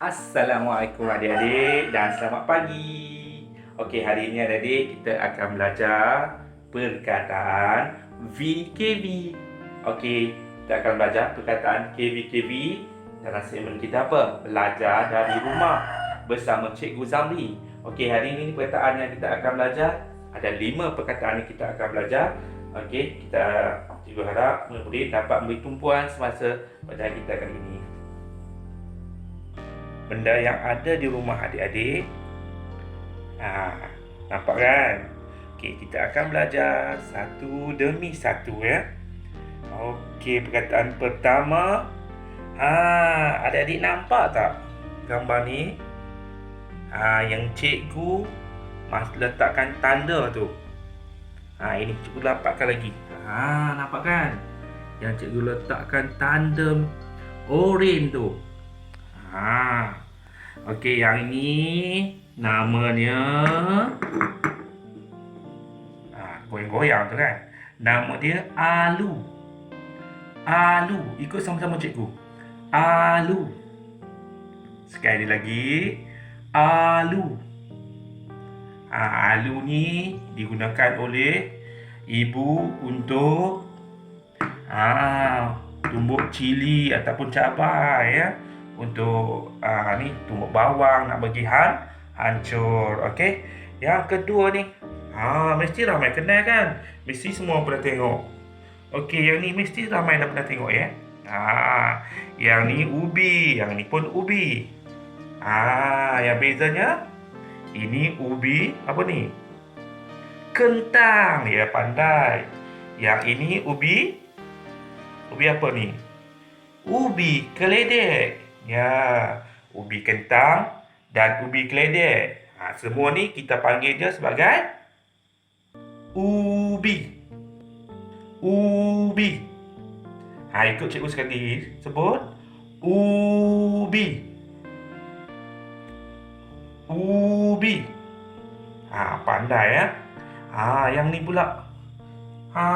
Assalamualaikum adik-adik dan selamat pagi. Okey, hari ini adik-adik kita akan belajar perkataan VKV. Okey, kita akan belajar perkataan KVKV dalam segmen kita apa? Belajar dari rumah bersama Cikgu Zamri. Okey, hari ini perkataan yang kita akan belajar ada lima perkataan yang kita akan belajar. Okey, kita juga harap murid dapat memberi tumpuan semasa belajar kita kali ini benda yang ada di rumah adik-adik. Ha, nampak kan? Okey, kita akan belajar satu demi satu ya. Okey, perkataan pertama. Ha, adik-adik nampak tak gambar ni? Ha, yang cikgu mas letakkan tanda tu. Ha, ini cikgu dapatkan lagi. Ha, nampak kan? Yang cikgu letakkan tanda oren tu. Ha. Okey, yang ini namanya ha, goyang-goyang tu kan. Nama dia alu. Alu. Ikut sama-sama cikgu. Alu. Sekali lagi. Alu. Ha, alu ni digunakan oleh ibu untuk ha, tumbuk cili ataupun cabai ya untuk uh, ni tumbuk bawang nak bagi han hancur okey yang kedua ni ha mesti ramai kenal kan? Mesti semua pernah tengok. Okey yang ni mesti ramai dah pernah tengok ya? Ha yang ni ubi yang ni pun ubi. Ha yang bezanya ini ubi apa ni? Kentang ya pandai. Yang ini ubi ubi apa ni? Ubi keledek Ya, ubi kentang dan ubi keledek. Ha, semua ni kita panggil dia sebagai ubi. Ubi. Ha, ikut cikgu sekali sebut. Ubi. Ubi. Ha, pandai ya. Ha, yang ni pula. Ha,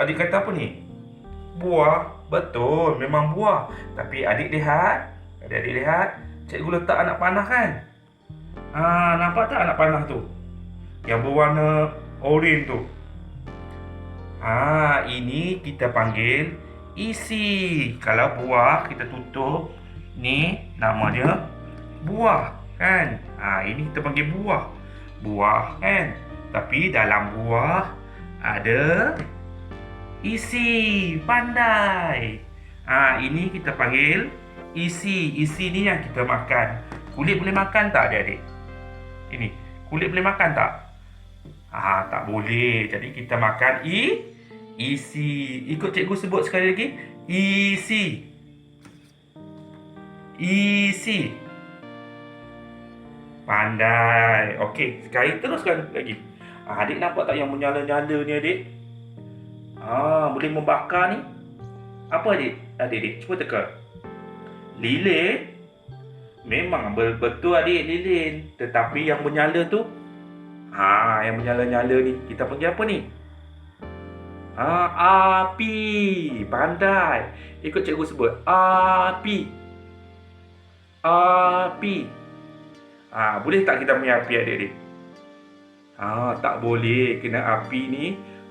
adik kata apa ni? Buah. Betul, memang buah. Tapi adik lihat, adik-adik lihat, cikgu letak anak panah kan? Ha, nampak tak anak panah tu? Yang berwarna oren tu. Ha, ini kita panggil isi. Kalau buah kita tutup, ni nama dia buah kan? Ha, ini kita panggil buah. Buah kan? Tapi dalam buah ada isi pandai. Ha, ini kita panggil isi. Isi ni yang kita makan. Kulit boleh makan tak adik-adik? Ini, kulit boleh makan tak? Ha, tak boleh. Jadi kita makan i isi. Ikut cikgu sebut sekali lagi. Isi. Isi. Pandai. Okey, sekali teruskan lagi. Adik nampak tak yang menyala-nyala ni adik? Ah, boleh membakar ni. Apa adik? Adik-adik, cuba teka. Lilin. Memang betul adik lilin. Tetapi yang menyala tu. Ha, yang menyala-nyala ni. Kita panggil apa ni? Ha, api. Pandai. Ikut cikgu sebut. Api. Api. Ha, boleh tak kita punya api adik-adik? Ha, tak boleh. Kena api ni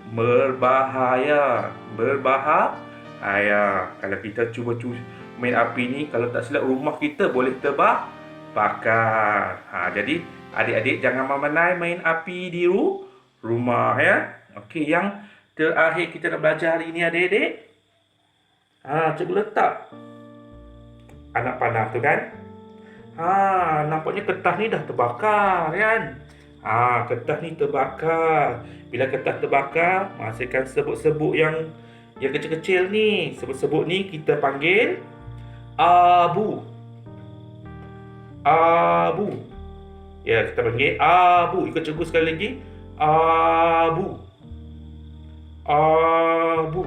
berbahaya. Berbahaya. Kalau kita cuba cuba main api ni kalau tak silap rumah kita boleh terbakar. Ha jadi adik-adik jangan memanai main api di ru rumah ya. Okey yang terakhir kita nak belajar hari ini adik-adik. Ha cikgu letak anak panah tu kan? Ha nampaknya kertas ni dah terbakar kan ha kertas ni terbakar bila kertas terbakar, menghasilkan sebut-sebut yang yang kecil-kecil ni. Sebut-sebut ni kita panggil abu. Abu. Ya, kita panggil abu. Ikut cikgu sekali lagi. Abu. Abu.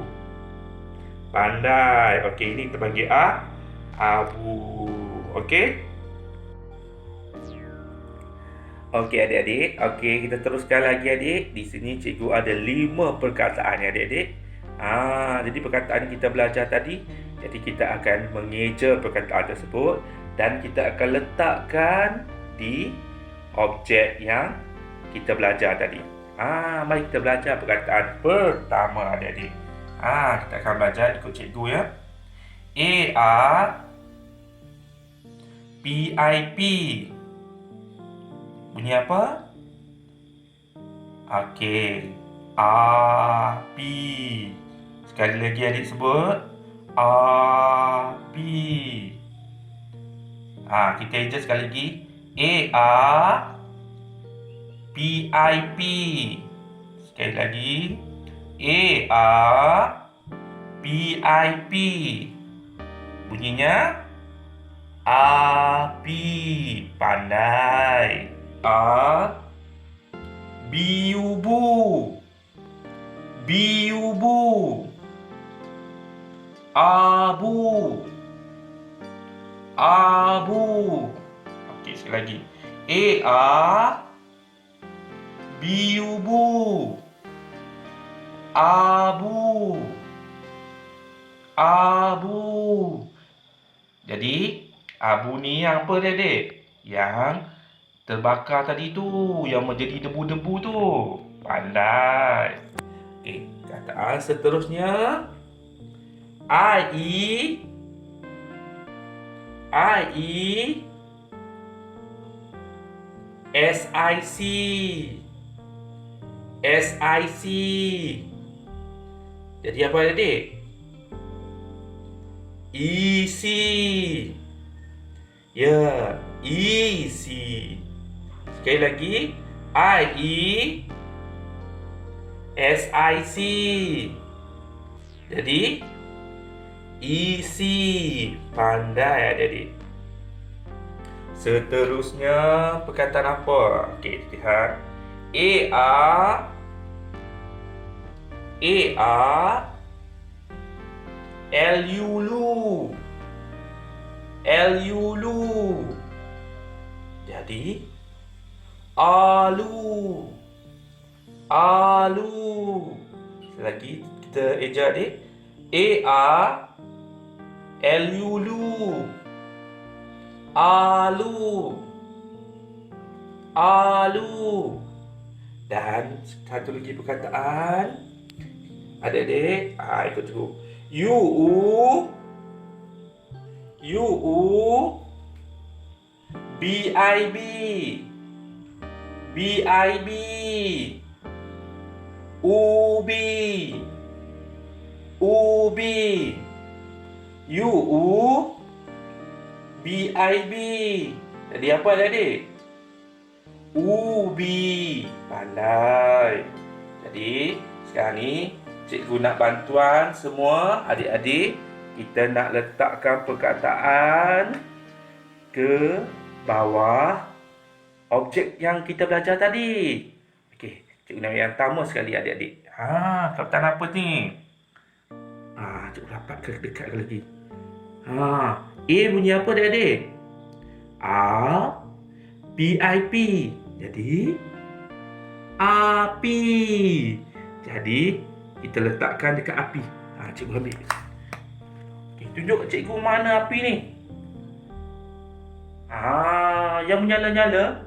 Pandai. Okey, ini kita panggil a abu. Okey. Okey adik-adik, okey kita teruskan lagi adik. Di sini cikgu ada lima perkataan ya adik-adik. Ha, jadi perkataan kita belajar tadi Jadi kita akan mengeja perkataan tersebut dan kita akan letakkan di objek yang kita belajar tadi. Ah, mari kita belajar perkataan pertama adik-adik. Ah, kita akan belajar ikut cikgu ya. A R P I P. Bunyi apa? Okey. A P. Sekali lagi adik sebut. A P. Ah, kita eja sekali lagi. A R P I P. Sekali lagi. A R P I P. Bunyinya api. Pandai. A biubu. Biubu. Abu. Abu. Okey, sekali lagi. A A biubu. Abu. Abu. Jadi, abu ni yang apa dia, Dek? Yang terbakar tadi tu, yang menjadi debu-debu tu. Pandai. Okey, kataan seterusnya. I E I E S I C S I C Jadi apa adik? E C Ya, E C Sekali lagi I E S I C Jadi E C Pandai adik-adik Seterusnya perkataan apa? Okey, lihat. A R A R L U lu. L U lu. Jadi alu. Alu. Sekali lagi kita eja adik. A R L U lu. Alu. Alu. Dan satu lagi perkataan. Adik-adik, ah ikut cikgu. U U U U B I B B I B Ubi Ubi U U B-I-B. Jadi apa adik? Ubi. Pandai. Jadi, sekarang ni cikgu nak bantuan semua adik-adik. Kita nak letakkan perkataan ke bawah objek yang kita belajar tadi. Okey, cikgu nak yang pertama sekali adik-adik. Ha, perkataan apa ni? Ha, cikgu dapat ke dekat lagi. Ha, A bunyi apa adik-adik? A P I P. Jadi api. Jadi kita letakkan dekat api. Ha cikgu ambil. Okay, tunjuk cikgu mana api ni. Ha yang menyala-nyala.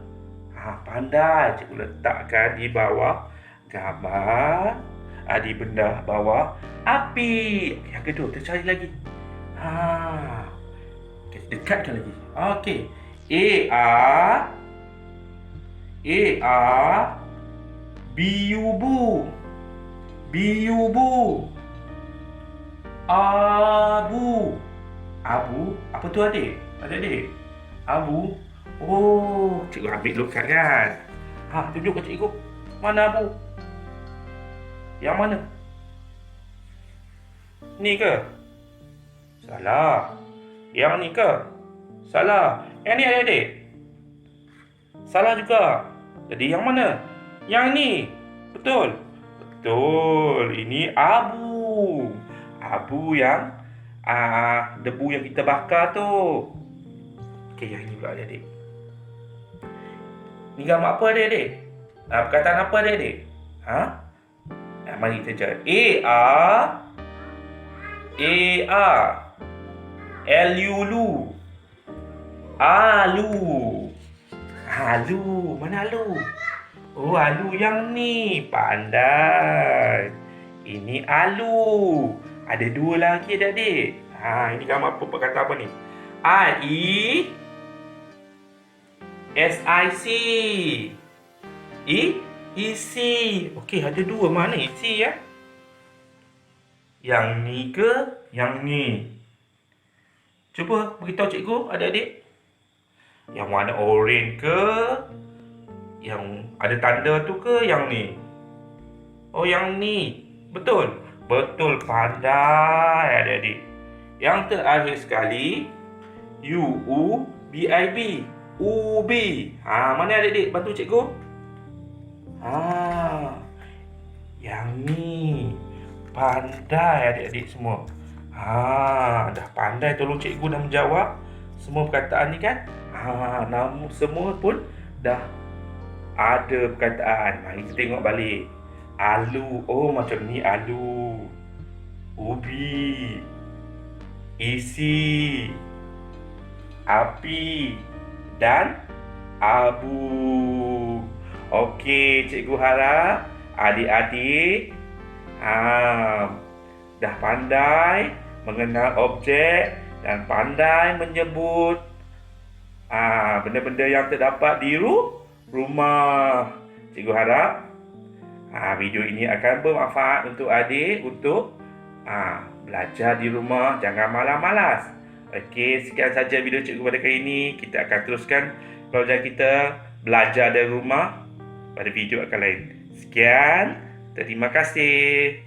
Pandai cikgu letakkan di bawah gambar ha, di benda bawah api. Okay, yang kedua kita cari lagi. Ha dekatkan lagi. Okey. A R A R B U B B U B Abu Abu apa tu adik? Adik-adik. Abu. Oh, cikgu ambil lukat kan. Ha, tunjuk ke cikgu. Mana Abu? Yang mana? Ni ke? Salah. Yang ni ke? Salah. Yang ni adik-adik? Salah juga. Jadi yang mana? Yang ni. Betul. Betul. Ini abu. Abu yang ah debu yang kita bakar tu. Okey, yang ni pula adik-adik. Ni gambar apa adik-adik? Ah, perkataan apa adik-adik? Ha? Nah, mari kita cari. A A A A L-U, lu. Alu. Mana alu? Oh, alu yang ni. Pandai. Ini alu. Ada dua lagi adik-adik. Ha, ini gambar apa perkataan apa ni? I, E, S-I-C. E, E-C. Okey, ada dua. Mana E-C ya? Yang ni ke? Yang ni? Cuba beritahu cikgu, adik-adik. Yang warna oren ke? Yang ada tanda tu ke? Yang ni? Oh, yang ni. Betul? Betul, pandai adik-adik. Yang terakhir sekali, U-U-B-I-B. Ubi. Ha, mana adik-adik? Bantu cikgu. Ha. Yang ni. Pandai adik-adik semua. Ha, dah pandai tolong cikgu dah menjawab semua perkataan ni kan? Ha, nama semua pun dah ada perkataan. Mari kita tengok balik. Alu. Oh, macam ni alu. Ubi. Isi. Api. Dan abu. Okey, cikgu harap adik-adik ha, dah pandai mengenal objek dan pandai menyebut ah benda-benda yang terdapat di ru rumah. Cikgu harap ah video ini akan bermanfaat untuk adik untuk ah belajar di rumah. Jangan malas-malas. Okey, sekian saja video cikgu pada kali ini. Kita akan teruskan pelajaran kita belajar dari rumah pada video akan lain. Sekian. Terima kasih.